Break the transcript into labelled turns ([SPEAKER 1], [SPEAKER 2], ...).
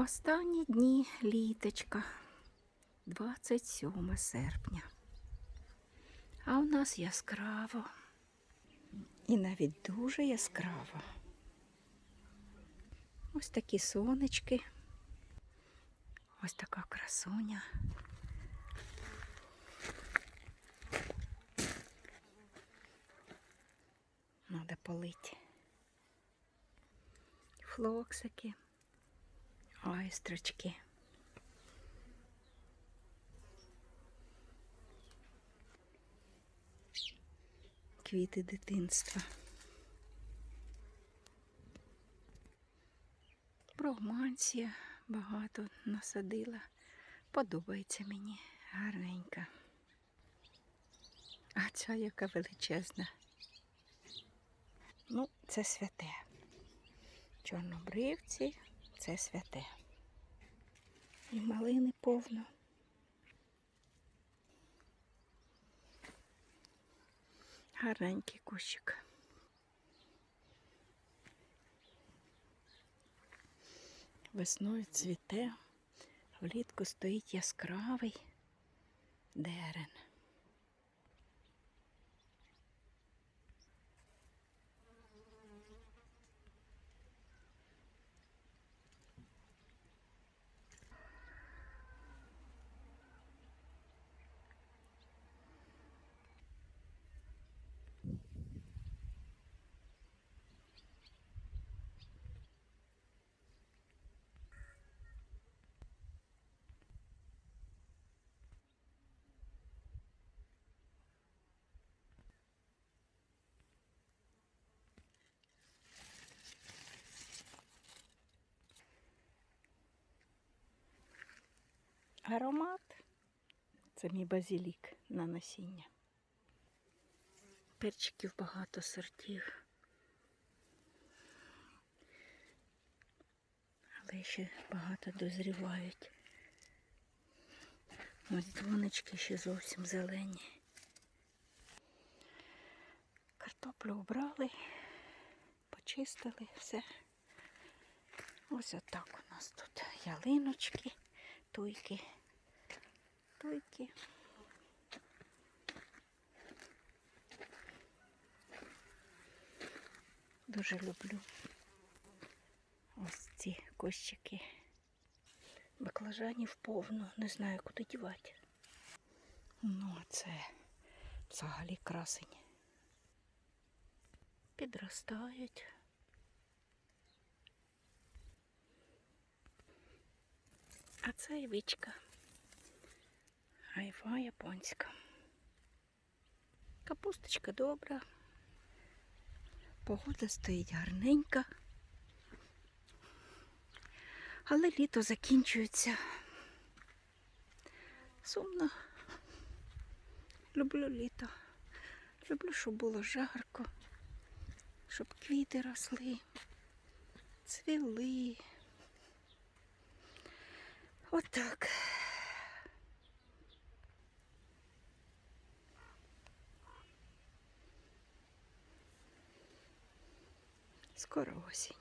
[SPEAKER 1] Останні дні літочка, 27 серпня. А у нас яскраво. І навіть дуже яскраво. Ось такі сонечки. Ось така красуня. Надо полить. Флоксики, айстрочки. Квіти дитинства. Бромансія багато насадила. Подобається мені гарненька. А ця яка величезна. Ну, це святе. Чорнобривці це святе. І малини повно. Гарненький кущик. Весною цвіте, влітку стоїть яскравий дерен. Аромат це мій базилік на насіння. Перчиків багато сортів. Але ще багато дозрівають. Ось дзвонички ще зовсім зелені. Картоплю обрали, почистили все. Ось отак у нас тут ялиночки, туйки, туйки. Дуже люблю ось ці кущики. Баклажанів повно, не знаю, куди дівати. Ну, а це взагалі красень. Підростають. А це івичка. Айва японська. Капусточка добра. Погода стоїть гарненька. Але літо закінчується. Сумно. Люблю літо. Люблю, щоб було жарко, щоб квіти росли, цвіли. Отак. Скоро осінь.